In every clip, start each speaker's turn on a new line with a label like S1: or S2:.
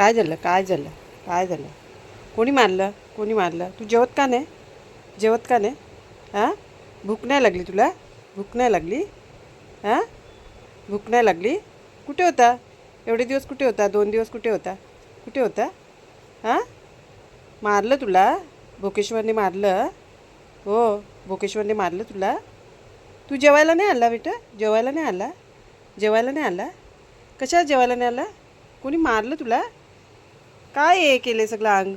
S1: काय झालं? काय झालं? काय झालं? कोणी मारलं? कोणी मारलं? तू जेवत का नाही? जेवत का नाही? हां? भूक नाही लागली तुला? भूक नाही लागली? हां? भूक नाही लागली? कुठे होता? एवढे दिवस कुठे होता? दोन दिवस कुठे होता? कुठे होता? हां? मारलं तुला? भोकेश्वरने मारलं? हो भोकेश्वरने मारलं तुला? तू जेवायला नाही आला बेटा? जेवायला नाही आला? जेवायला नाही आला? कशा जेवायला नाही आला? कोणी मारलं तुला? काय हे केले सगळं अंग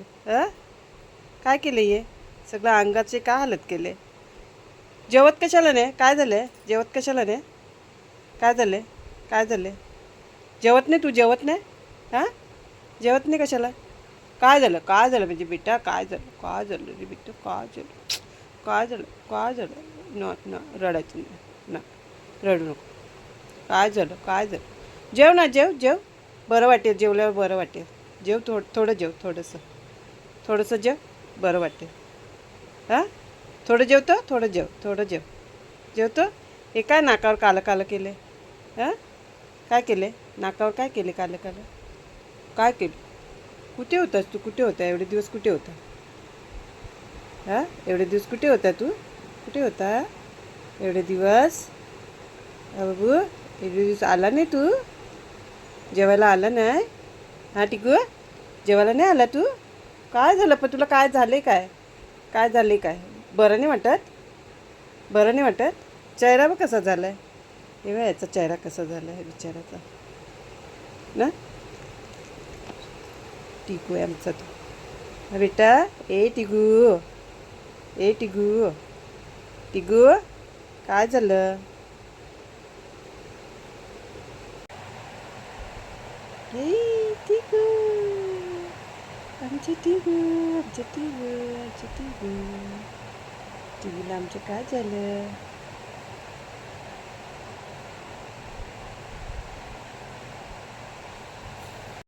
S1: काय केलं हे सगळं अंगाचे काय हालत केले जेवत कशाला नाही काय झालं जेवत कशाला नाही काय झालं काय झालं जेवत नाही तू जेवत नाही हां जेवत नाही कशाला काय झालं काय झालं म्हणजे बेटा काय झालं काय झालं रे बेटा काय झालं काय झालं काय झालं न न रडायचं नाही ना रडू नको काय झालं काय झालं जेव ना जेव जेव बरं वाटेल जेवल्यावर बरं वाटेल जेव थो थोडं जेव थोडंसं. थोडंसं जेव बरं वाटते हां? थोडं जेवतो थोडं जेव थोडं जेव. जेवतो? हे काय नाकावर कालं कालं केले हां? काय केले नाकावर काय केले कालं कालं काय केलं? कुठे होतास तू? कुठे होता? एवढे दिवस कुठे होता? हां? एवढे दिवस कुठे होता तू? कुठे होता? एवढे दिवस? बाबू एवढे दिवस आला नाही तू? जेवायला आला नाही? हां टिकू जेवायला नाही आला तू? काय झालं पण तुला काय झाले काय? काय झाले काय? बरं नाही वाटत? बरं नाही वाटत? चेहरा बघ कसा झाला आहे हे याचा चेहरा कसा झाला आहे बिचाराचा ना? टिकू आहे आमचा तो. बेटा ए टिगू ए टिगू टिगू काय झालं? ए. आमचे टिकू आमचे टिकू आमचे टी टिकूला आमचं काय झालं?